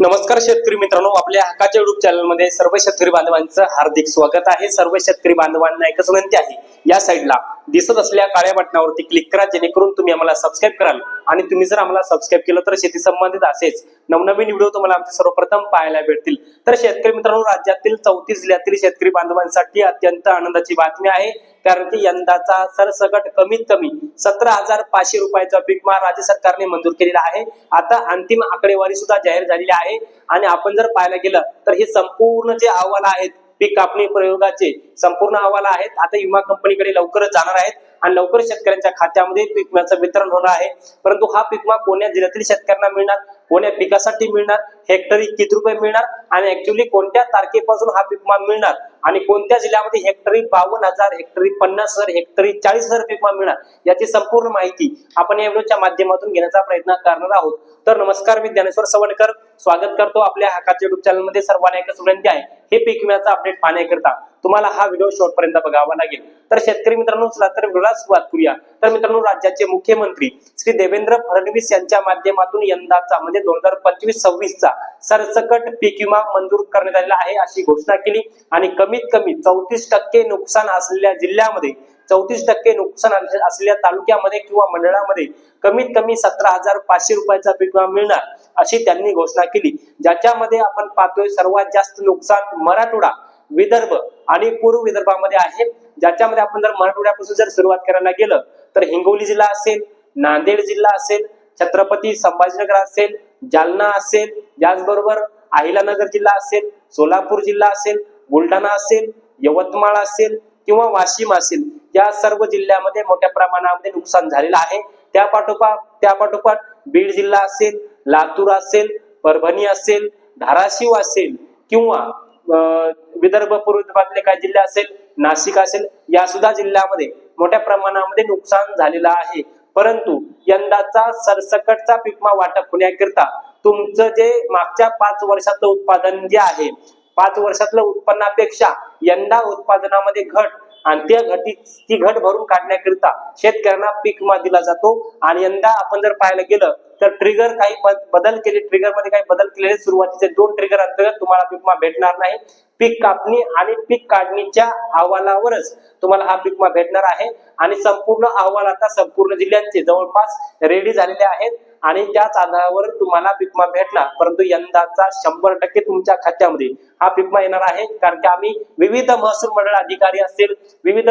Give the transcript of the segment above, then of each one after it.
नमस्कार शेतकरी मित्रांनो आपल्या हक्काच्या युट्यूब चॅनलमध्ये सर्व शेतकरी बांधवांचं हार्दिक स्वागत आहे. सर्व शेतकरी बांधवांना एकच विनंती आहे या साईडला दिसत असलेल्या काळ्या बटनावरती क्लिक करा जेणेकरून तुम्ही आम्हाला सबस्क्राईब कराल. आणि तुम्ही जर आम्हाला सबस्क्राईब केलं तर शेती संबंधित असेच नवनवीन व्हिडिओ तुम्हाला आमचे सर्वप्रथम पाहायला भेटतील. तर शेतकरी मित्रांनो राज्यातील चौतीस जिल्ह्यातील शेतकरी बांधवांसाठी अत्यंत आनंदाची बातमी आहे. कारण की यंदाचा सरसकट कमीत कमी सतरा हजार पाचशे रुपयाचा पीक राज्य सरकारने मंजूर केलेला आहे. आता अंतिम आकडेवारी सुद्धा जाहीर झालेली आहे. आणि आपण जर पाहायला गेलं तर हे संपूर्ण जे अहवाल आहेत पीक कापणी प्रयोगाचे संपूर्ण अहवाल आहेत. आता विमा कंपनीकडे लवकरच जाणार आहेत. आणि लवकर शेतकऱ्यांच्या खात्यामध्ये पीक विम्याचं वितरण होणार आहे. परंतु हा पीक विमा कोण्या जिल्ह्यातील शेतकऱ्यांना मिळणार? कोण्या पिकासाठी मिळणार? हेक्टरी किती रुपये मिळणार? आणि ऍक्च्युली कोणत्या तारखेपासून हा पीक विमा मिळणार? आणि कोणत्या जिल्ह्यामध्ये हेक्टरी बावन्न हजार हेक्टरी पन्नास हजार हेक्टरी चाळीस हजार पीक विमा मिळणार? याची संपूर्ण माहिती आपण या व्हिडिओच्या माध्यमातून घेण्याचा प्रयत्न करणार आहोत. तर नमस्कार मी ज्ञानेश्वर सवणकर स्वागत करतो आपल्या हक्काच्या युट्यूब चॅनलमध्ये सर्वांना एकच विनंती आहे. हे पीक विम्याचा अपडेट पाहण्याकरिता. तुम्हाला हा व्हिडिओ शेवटपर्यंत बघावा लागेल. तर शेतकरी मित्रांनो चला तर व्हिडिओला सुरुवात करूया. तर मित्रांनो राज्याचे मुख्यमंत्री श्री देवेंद्र फडणवीस यांच्या माध्यमातून यंदाचा म्हणजे दोन हजार पंचवीस सव्वीसचा सरसकट पीक विमा मंजूर करण्यात आलेला आहे अशी घोषणा केली. आणि कमीत कमी चौतीस टक्के नुकसान असलेल्या जिल्ह्यामध्ये चौतीस टक्के नुकसान असलेल्या तालुक्यामध्ये किंवा मंडळामध्ये कमीत कमी सतरा हजार पाचशे रुपयाचा पीक विमा मिळणार अशी त्यांनी घोषणा केली. ज्याच्यामध्ये आपण पाहतोय सर्वात जास्त नुकसान मराठवाडा विदर्भ आणि पूर्व विदर्भामध्ये आहे. ज्याच्यामध्ये आपण जर मराठवाड्यापासून जर सुरुवात करायला गेलं तर हिंगोली जिल्हा असेल नांदेड जिल्हा असेल छत्रपती संभाजीनगर असेल जालना असेल याचबरोबर अहिलानगर जिल्हा असेल सोलापूर जिल्हा असेल बुलढाणा असेल यवतमाळ असेल किंवा वाशिम असेल या सर्व जिल्ह्यामध्ये मोठ्या प्रमाणामध्ये नुकसान झालेलं आहे. त्या पाठोपाठ त्या पाठोपाठ बीड जिल्हा असेल लातूर असेल परभणी असेल धाराशिव असेल किंवा विदर्भ पूर्व विदर्भातले काही जिल्हे असेल नाशिक असेल या सुद्धा जिल्ह्यामध्ये मोठ्या प्रमाणामध्ये नुकसान झालेलं आहे. परंतु यंदाचा सरसकटचा पिकमा वाटप होण्याकरिता तुमचं जे मागच्या पाच वर्षातलं उत्पादन जे आहे पाच वर्षातलं उत्पन्नापेक्षा यंदा उत्पादनामध्ये घट आणि त्या घटी ती घट भरून काढण्याकरिता शेतकऱ्यांना पीक विमा दिला जातो. आणि यंदा आपण जर पाहायला गेलं तर ट्रिगर काही बदल केले. ट्रिगरमध्ये काही बदल केलेले सुरुवातीचे दोन ट्रिगर अंतर्गत तुम्हाला पिकमा भेटणार नाही. पीक कापणी आणि पीक काढणीच्या अहवालावरच तुम्हाला हा पिकमा भेटणार आहे. आणि संपूर्ण अहवाल आता संपूर्ण जिल्ह्यांचे जवळपास रेडी झालेले आहेत. आणि त्याच आधारावर तुम्हाला पिकमा भेटणार परंतु यंदाचा शंभर टक्के तुमच्या खात्यामध्ये हा पिकमा येणार आहे. कारण की आम्ही विविध महसूल मंडळ अधिकारी असतील विविध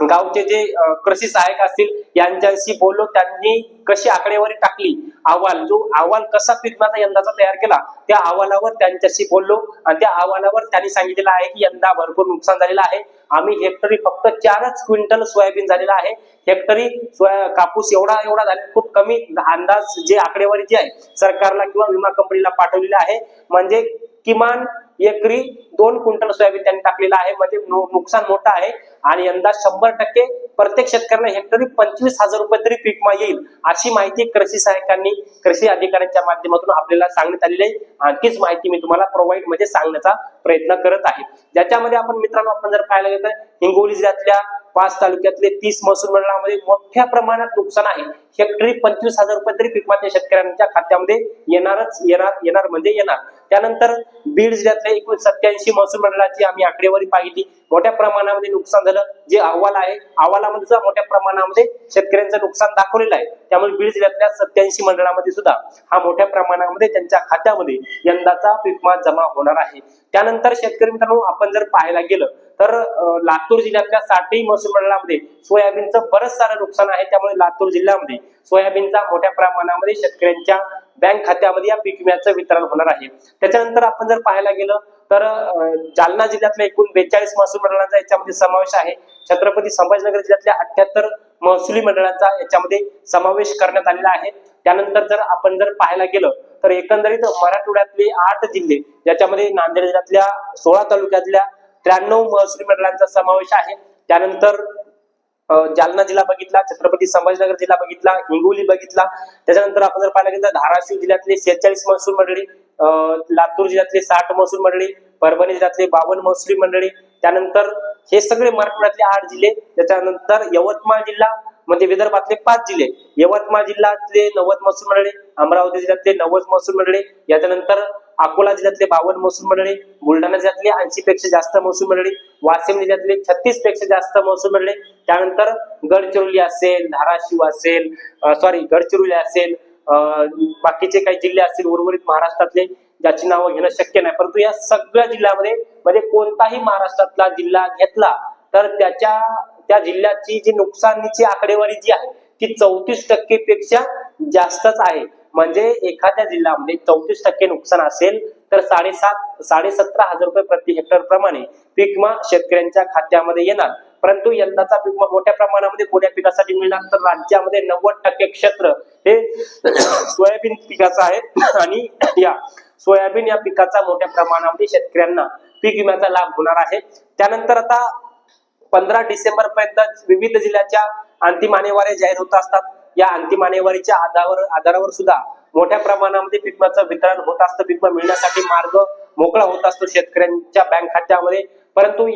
गावचे जे कृषी सहाय्यक असतील यांच्याशी बोललो त्यांनी कशी आकडेवारी टाकली? अहवाल जो अहवाल कसा पीक यंदाचा तयार केला त्या अहवालावर त्यांच्याशी बोललो आणि त्या अहवालावर त्यांनी सांगितलेलं आहे की यंदा भरपूर नुकसान झालेलं आहे. आम्ही हेक्टरी फक्त चारच क्विंटल सोयाबीन झालेला आहे. हेक्टरी कापूस एवढा एवढा झाले खूप कमी अंदाज जे आकडेवारी जी आहे सरकारला किंवा विमा कंपनीला पाठवलेली आहे. म्हणजे किमान एकरी दोन क्विंटल सोयाबीन त्यांनी टाकलेलं आहे. म्हणजे नुकसान मोठं आहे आणि यंदा शंभर टक्के प्रत्येक शेतकऱ्यांना हेक्टरी पंचवीस हजार रुपये तरी पीक येईल अशी माहिती कृषी सहाय्यकांनी कृषी अधिकाऱ्यांच्या माध्यमातून आपल्याला सांगण्यात आलेली आहे. आणखीच माहिती मी तुम्हाला प्रोव्हाइडमध्ये सांगण्याचा प्रयत्न करत आहे. ज्याच्यामध्ये आपण मित्रांनो आपण जर पाहायला गेलं तर हिंगोली जिल्ह्यातल्या पाच तालुक्यातले तीस महसूल मंडळामध्ये मोठ्या प्रमाणात नुकसान आहे. हेक्टरी पंचवीस हजार रुपये तरी पीक त्या शेतकऱ्यांच्या खात्यामध्ये येणारच येणार येणार म्हणजे येणार. त्यानंतर बीड जिल्ह्यातल्या एकूण सत्याऐंशी महसूल मंडळाची आम्ही आकडेवारी पाहिली. मोठ्या प्रमाणामध्ये नुकसान झालं. जे अहवाल आहे अहवालामध्ये सुद्धा मोठ्या प्रमाणामध्ये शेतकऱ्यांचं नुकसान दाखवलेलं आहे. त्यामुळे बीड जिल्ह्यातल्या सत्याऐंशी मंडळामध्ये सुद्धा हा मोठ्या प्रमाणामध्ये त्यांच्या खात्यामध्ये यंदाचा पीक जमा होणार आहे. त्यानंतर शेतकरी मित्रांनो आपण जर पाहायला गेलं तर लातूर जिल्ह्यातल्या साठही महसूल मंडळामध्ये सोयाबीनचं बरंच सारं नुकसान आहे. त्यामुळे लातूर जिल्ह्यामध्ये सोयाबीनचा मोठ्या प्रमाणामध्ये शेतकऱ्यांच्या बँक खात्यामध्ये या पीक विम्याचं वितरण होणार आहे. त्याच्यानंतर आपण जर पाहायला गेलं तर जालना जिल्ह्यातल्या एकूण बेचाळीस महसूल मंडळांचा याच्यामध्ये समावेश आहे. छत्रपती संभाजीनगर जिल्ह्यातल्या अठ्याहत्तर महसुली मंडळांचा याच्यामध्ये समावेश करण्यात आलेला आहे. त्यानंतर जर आपण जर पाहायला गेलं तर एकंदरीत मराठवाड्यातले आठ जिल्हे ज्याच्यामध्ये नांदेड जिल्ह्यातल्या सोळा तालुक्यातल्या त्र्याण्णव महसुली मंडळांचा समावेश आहे. त्यानंतर जालना जिल्हा बघितला छत्रपती संभाजीनगर जिल्हा बघितला हिंगोली बघितला. त्याच्यानंतर आपण जर पाहिलं गेलं तर धाराशिव जिल्ह्यातले शेहेचाळीस महसूल मंडळी लातूर जिल्ह्यातले साठ महसूल मंडळी परभणी जिल्ह्यातले बावन्न महसुली मंडळी. त्यानंतर हे सगळे मराठवाड्यातले आठ जिल्हे त्याच्यानंतर यवतमाळ जिल्हा म्हणजे विदर्भातले पाच जिल्हे. यवतमाळ जिल्ह्यातले नव्वद महसूल मंडळी अमरावती जिल्ह्यातले नव्वद महसूल मंडळे. याच्यानंतर अकोला जिल्ह्यातले बावन्न महसूल मंडळे बुलढाणा जिल्ह्यातले ऐंशी पेक्षा जास्त महसूल मंडळे वाशिम जिल्ह्यातले छत्तीसपेक्षा जास्त महसूल मंडळे. त्यानंतर गडचिरोली असेल धाराशिव असेल सॉरी गडचिरोली असेल बाकीचे काही जिल्हे असतील उर्वरित महाराष्ट्रातले ज्याची नावं घेणं शक्य नाही. परंतु या सगळ्या जिल्ह्यामध्ये म्हणजे कोणताही महाराष्ट्रातला जिल्हा घेतला तर त्याच्या त्या जिल्ह्याची जी नुकसानीची आकडेवारी जी आहे ती चौतीस टक्के पेक्षा जास्तच आहे. म्हणजे एखाद्या जिल्ह्यामध्ये चौतीस टक्के नुकसान असेल तर साडेसात साडेसतरा हजार रुपये प्रति हेक्टर प्रमाणे पीक विमा शेतकऱ्यांच्या खात्यामध्ये येणार. परंतु यंदाचा पीक विमा मोठ्या प्रमाणामध्ये कोण्या पिकासाठी मिळणार? तर राज्यामध्ये नव्वद टक्के क्षेत्र हे सोयाबीन पिकाचं आहे. आणि या सोयाबीन या पिकाचा मोठ्या प्रमाणामध्ये शेतकऱ्यांना पीक विम्याचा लाभ होणार आहे. त्यानंतर आता पंधरा डिसेंबर पर्यंत विविध जिल्ह्याच्या अंतिम आणेवारे जाहीर होत असतात. या अंतिम आणेवारीच्या आधारावर आधारावर सुद्धा मोठ्या प्रमाणामध्ये पिकमाचं वितरण होत असतं. पिकमा मिळण्यासाठी मार्ग मोकळा होत असतो शेतकऱ्यांच्या बँक खात्यामध्ये. परंतु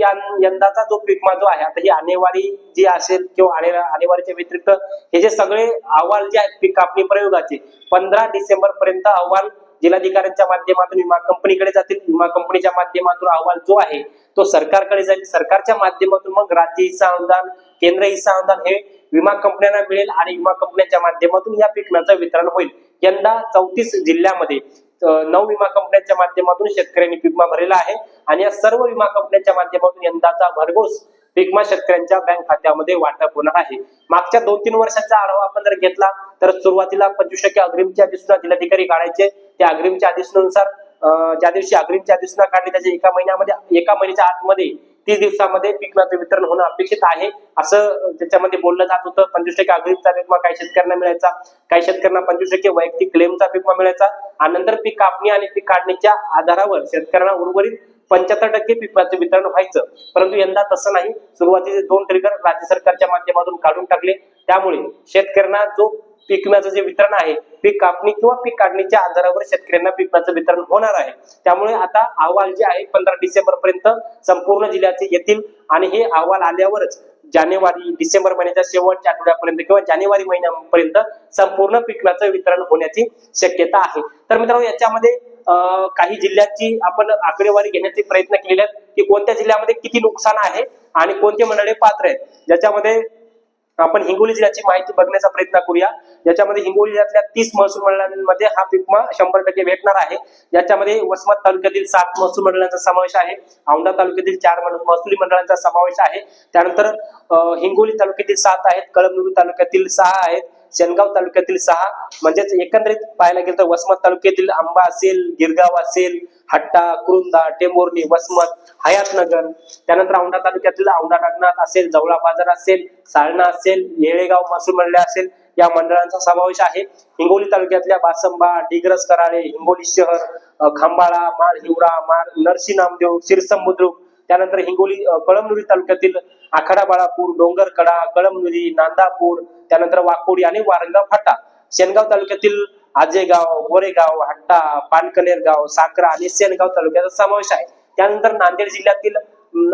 यंदाचा जो पिकमा जो आहे आता ही आणेवारी जी असेल किंवा आणेवारीच्या व्यतिरिक्त हे जे सगळे अहवाल जे आहेत पीक कापणी प्रयोगाचे पंधरा डिसेंबर पर्यंत अहवाल जिल्हाधिकाऱ्यांच्या माध्यमातून विमा कंपनीकडे जातील. विमा कंपनीच्या माध्यमातून अहवाल जो आहे तो सरकारकडे जाईल. सरकारच्या माध्यमातून मग राज्य हिस्सा अनुदान केंद्र हिस्सा अनुदान हे विमा कंपन्यांना मिळेल आणि विमा कंपन्यांच्या माध्यमातून या पिकम्याचं वितरण होईल. यंदा चौतीस जिल्ह्यामध्ये नऊ विमा कंपन्यांच्या माध्यमातून शेतकऱ्यांनी पिकमा भरलेला आहे आणि या सर्व विमा कंपन्यांच्या माध्यमातून यंदाचा भरघोस पिकमा शेतकऱ्यांच्या बँक खात्यामध्ये वाटप होणार आहे. मागच्या दोन तीन वर्षाचा आढावा आपण जर घेतला तर सुरुवातीला पंचवीस टक्के अग्रिमच्या अधिसूचना जिल्हाधिकारी काढायचे. त्या अग्रिमच्या अधिसूचनेनुसार ज्या दिवशी अग्रिमची अधिसूचना काढली त्याच्या एका महिन्यामध्ये एका महिन्याच्या आतमध्ये तीस दिवसामध्ये पीक विम्याचं वितरण होणं अपेक्षित आहे. असं त्याच्यामध्ये बोललं जात होतं. पंचवीस टक्के अग्रिमचा पीक विमा काही शेतकऱ्यांना मिळायचा. काही शेतकऱ्यांना पंचवीस टक्के वैयक्तिक क्लेमचा पीक विमा मिळायचा. आणि नंतर पीक कापणी आणि पीक काढणीच्या आधारावर शेतकऱ्यांना उर्वरित पंच्याहत्तर टक्के पिकाचं वितरण व्हायचं. परंतु यंदा तसं नाही. सुरुवातीचे दोन ट्रिगर राज्य सरकारच्या माध्यमातून काढून टाकले. त्यामुळे शेतकऱ्यांना जो पीक विम्याचं जे वितरण आहे पीक कापणी किंवा पीक काढणीच्या आधारावर शेतकऱ्यांना पीक विम्याचं वितरण होणार आहे. त्यामुळे आता अहवाल जे आहे पंधरा डिसेंबर पर्यंत संपूर्ण जिल्ह्याचे येतील. आणि हे अहवाल आल्यावरच जानेवारी डिसेंबर महिन्याच्या शेवटच्या आठवड्यापर्यंत किंवा जानेवारी महिन्यापर्यंत संपूर्ण पीक वितरण होण्याची शक्यता आहे. तर मित्रांनो याच्यामध्ये काही जिल्ह्याची आपण आकडेवारी घेण्याचे प्रयत्न केलेले आहेत की कोणत्या जिल्ह्यामध्ये किती नुकसान आहे आणि कोणते मंडळे पात्र आहेत. ज्याच्यामध्ये आपण हिंगोली जिल्ह्याची माहिती बघण्याचा प्रयत्न करूया. याच्यामध्ये हिंगोली जिल्ह्यातल्या तीस महसूल मंडळांमध्ये हा पिकमा शंभर टक्के भेटणार आहे. याच्यामध्ये वसमत तालुक्यातील सात महसूल मंडळांचा समावेश आहे. औंढा तालुक्यातील चार महसुली मंडळांचा समावेश आहे. त्यानंतर हिंगोली तालुक्यातील सात आहेत. कळमनुरी तालुक्यातील सहा आहेत. शेनगाव तालुक्यातील सहा म्हणजेच एकंदरीत पाहायला गेलं तर वसमत तालुक्यातील आंबा असेल गिरगाव असेल हट्टा कुरुंदा टेंबोर्णी वसमत हयातनगर त्यानंतर औंढा तालुक्यातील औंढा नागनाथ असेल जवळा बाजार असेल साळणा असेल येळेगाव महसूल मंडळ असेल या मंडळांचा समावेश आहे. हिंगोली तालुक्यातल्या बासंबा डिग्रस कराळे हिंगोली शहर खांबाळा माळ हिवरा माळ नरसी नामदेव सिरसमुद्रुक त्यानंतर हिंगोली कळमनुरी तालुक्यातील आखाडा बाळापूर डोंगरकडा कळमनुरी नांदापूर त्यानंतर वाकोडी आणि वारंगाव फाटा. शेनगाव तालुक्यातील आजेगाव गोरेगाव हट्टा पानकनेर गाव साकरा आणि सेनगाव तालुक्याचा समावेश आहे. त्यानंतर नांदेड जिल्ह्यातील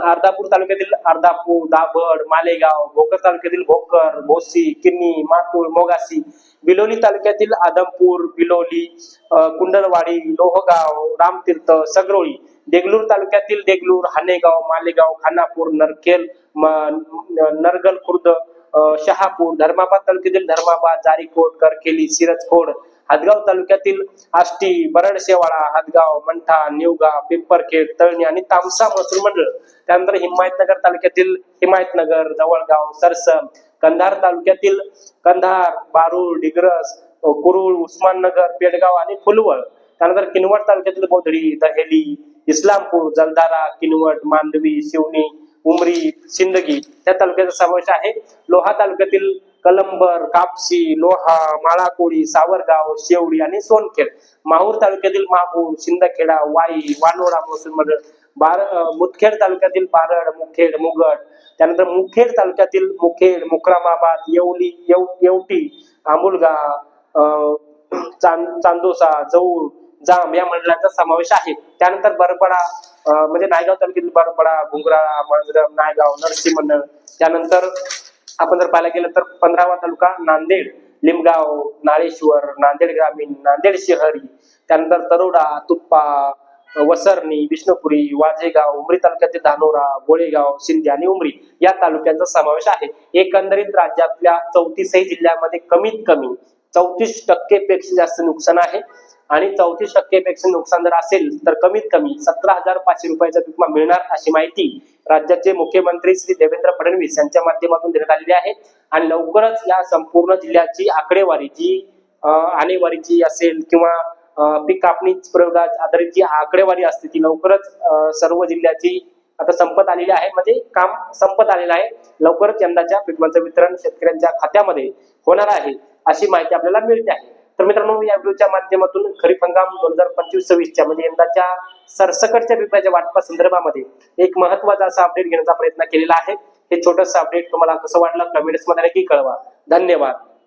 अर्धापूर तालुक्यातील अर्धापूर दाभड मालेगाव भोकर तालुक्यातील भोकर भोसी किन्नी मातूर मोगासी बिलोली तालुक्यातील आदमपूर बिलोली कुंडलवाडी लोहगाव रामतीर्थ सगरोळी देगलूर तालुक्यातील देगलूर हानेगाव मालेगाव खानापूर नरखेल नरगल खुर्द शहापूर धर्माबाद तालुक्यातील धर्माबाद जारीकोट करखेली सिरजखोड हदगाव तालुक्यातील आष्टी बरडशेवाडा हदगाव मंठा निवगा पिंपरखेड तळणी आणि तामसा महसूल मंडळ. त्यानंतर हिमायतनगर तालुक्यातील हिमायतनगर जवळगाव सरसम कंधार तालुक्यातील कंधार बारूळ डिग्रस कुरुळ उस्माननगर पेडगाव आणि फुलवळ. त्यानंतर किनवट तालुक्यातील बोधडी दहेली इस्लामपूर जलदारा किनवट मांडवी शिवणी उमरी सिंदगी या तालुक्याचा समावेश आहे. लोहा तालुक्यातील कलंबर कापसी लोहा माळाकोळी सावरगाव शेवडी आणि सोनखेड. माहूर तालुक्यातील माहूर शिंदखेडा वाई वानोडा महसूल मंडळ बार मुदखेड तालुक्यातील बारड मुखेड मुगड. त्यानंतर मुखेड तालुक्यातील मुखेड मुक्रामाबाद येवली येव येवटी आंबुलगा चांदोसा जऊर जांब या मंडळाचा समावेश आहे. त्यानंतर बरपडा म्हणजे नायगाव तालुक्यातील बरपडा घुंगराळा मांजरम नायगाव नरसी मंडळ. त्यानंतर आपण जर पाहायला गेलं तर पंधरावा तालुका नांदेड लिमगाव नाळेश्वर नांदेड ग्रामीण नांदेड शहरी त्यानंतर तरोडा तुप्पा वसरणी विष्णुपुरी वाझेगाव उमरी तालुक्यातील धानोरा गोळेगाव शिंदे आणि उमरी या तालुक्यांचा समावेश आहे. एकंदरीत राज्यातल्या चौतीसही जिल्ह्यामध्ये कमीत कमी चौतीस टक्के पेक्षा जास्त नुकसान आहे. आणि चौतीस टक्केपेक्षा नुकसान जर असेल तर कमीत कमी सतरा हजार पाचशे रुपयाचा विमा मिळणार अशी माहिती राज्याचे मुख्यमंत्री श्री देवेंद्र फडणवीस यांच्या माध्यमातून देण्यात आलेली आहे. आणि लवकरच या संपूर्ण जिल्ह्याची आकडेवारी जी आणेवारीची असेल किंवा पीक कापणी प्रयोगात आधारित जी आकडेवारी असते ती लवकरच सर्व जिल्ह्याची आता संपत आलेली आहे. म्हणजे काम संपत आलेलं आहे. लवकरच यंदाच्या पिकमांचं वितरण शेतकऱ्यांच्या खात्यामध्ये होणार आहे अशी माहिती आपल्याला मिळते आहे. तर मित्रांनो या व्हिडिओच्या माध्यमातून खरीप हंगाम दोन हजार पंचवीस सव्वीसच्या म्हणजे यंदाच्या सरसकटच्या पिकाच्या वाटपा संदर्भामध्ये एक महत्त्वाचा असा अपडेट घेण्याचा प्रयत्न केलेला आहे. हे छोटंसं अपडेट तुम्हाला कसं वाटलं? कमेंट्समध्ये नक्की कळवा. धन्यवाद.